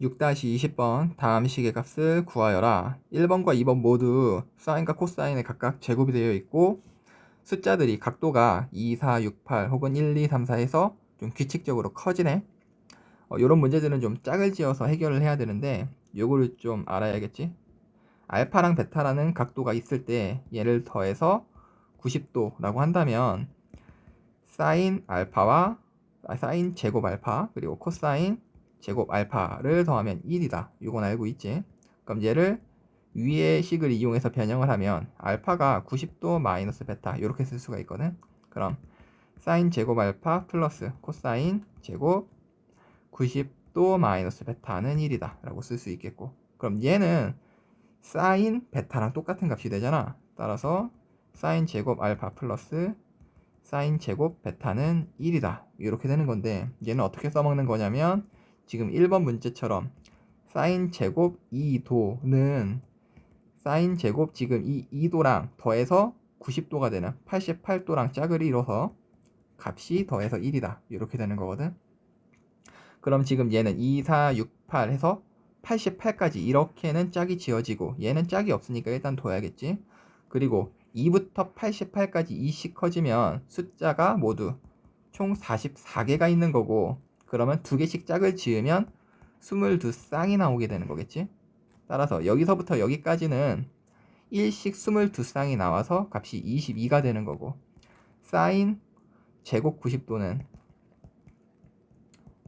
6-20번 다음 식의 값을 구하여라. 1번과 2번 모두 사인과 코사인에 각각 제곱이 되어 있고 숫자들이 각도가 2, 4, 6, 8 혹은 1, 2, 3, 4에서 좀 규칙적으로 커지네. 어, 이런 문제들은 좀 짝을 지어서 해결을 해야 되는데 요거를 좀 알아야겠지. 알파랑 베타라는 각도가 있을 때 얘를 더해서 90도라고 한다면 사인 알파와 아, 사인 제곱 알파 그리고 코사인 제곱 알파를 더하면 1이다. 이건 알고 있지? 그럼 얘를 위의 식을 이용해서 변형을 하면 알파가 90도 마이너스 베타 이렇게 쓸 수가 있거든. 그럼 사인 제곱 알파 플러스 코사인 제곱 90도 마이너스 베타는 1이다 라고 쓸 수 있겠고 그럼 얘는 사인 베타랑 똑같은 값이 되잖아. 따라서 사인 제곱 알파 플러스 사인 제곱 베타는 1이다. 이렇게 되는 건데 얘는 어떻게 써먹는 거냐면 지금 1번 문제처럼 사인 제곱 2도는 사인 제곱 지금 이 2도랑 더해서 90도가 되는 88도랑 짝을 이뤄서 값이 더해서 1이다. 이렇게 되는 거거든. 그럼 지금 얘는 2, 4, 6, 8 해서 88까지 이렇게는 짝이 지어지고 얘는 짝이 없으니까 일단 둬야겠지. 그리고 2부터 88까지 2씩 커지면 숫자가 모두 총 44개가 있는 거고 그러면 두 개씩 짝을 지으면 22쌍이 나오게 되는 거겠지. 따라서 여기서부터 여기까지는 1씩 22쌍이 나와서 값이 22가 되는 거고 사인 제곱 90도는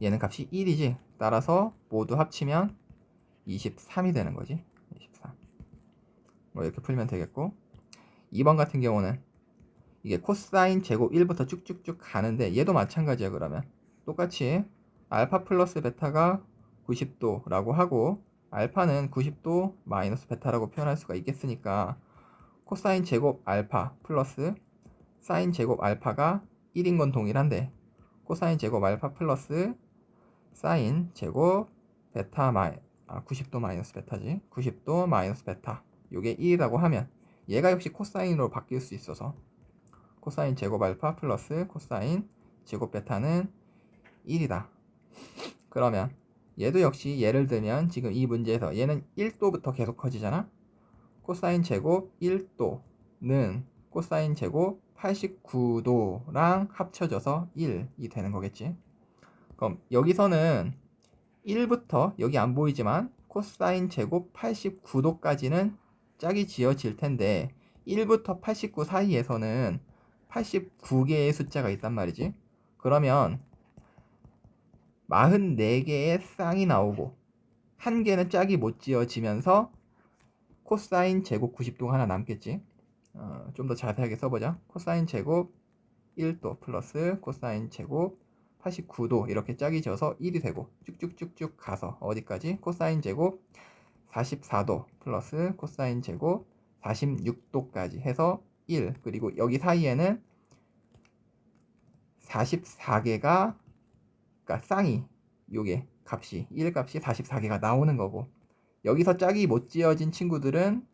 얘는 값이 1이지. 따라서 모두 합치면 23이 되는 거지. 23. 뭐 이렇게 풀면 되겠고 2번 같은 경우는 이게 코사인 제곱 1부터 쭉쭉쭉 가는데 얘도 마찬가지야 그러면 똑같이 알파 플러스 베타가 90도라고 하고 알파는 90도 마이너스 베타라고 표현할 수가 있겠으니까 코사인 제곱 알파 플러스 사인 제곱 알파가 1인 건 동일한데 코사인 제곱 알파 플러스 사인 제곱 베타 마이 아 90도 마이너스 베타지. 90도 마이너스 베타. 요게 1이라고 하면 얘가 역시 코사인으로 바뀔 수 있어서 코사인 제곱 알파 플러스 코사인 제곱 베타는 1이다. 그러면 얘도 역시 예를 들면 지금 이 문제에서 얘는 1도부터 계속 커지잖아. 코사인 제곱 1도는 코사인 제곱 89도랑 합쳐져서 1이 되는 거겠지. 그럼 여기서는 1부터 여기 안 보이지만 코사인 제곱 89도까지는 짝이 지어질 텐데 1부터 89 사이에서는 89개의 숫자가 있단 말이지. 그러면 44개의 쌍이 나오고 한 개는 짝이 못 지어지면서 코사인 제곱 90도가 하나 남겠지. 어, 좀 더 자세하게 써보자. 코사인 제곱 1도 플러스 코사인 제곱 89도 이렇게 짝이 져서 1이 되고 쭉쭉쭉쭉 가서 어디까지? 코사인 제곱 44도 플러스 코사인 제곱 46도까지 해서 1 그리고 여기 사이에는 44개가 그러니까 쌍이 요게 값이 1 값이 44개가 나오는 거고. 여기서 짝이 못 지어진 친구들은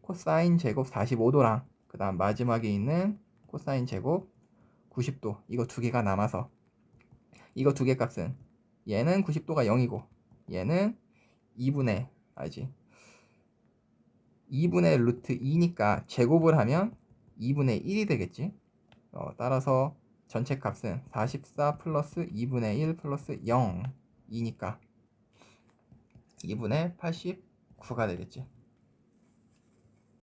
코사인 제곱 45도랑 그 다음 마지막에 있는 코사인 제곱 90도 이거 두 개가 남아서. 이거 두 개 값은 얘는 90도가 0이고 얘는 2분의 알지? 2분의 루트 2니까 제곱을 하면 2분의 1이 되겠지? 어, 따라서 전체 값은 44 플러스 2분의 1 플러스 0 2니까 2분의 89가 되겠지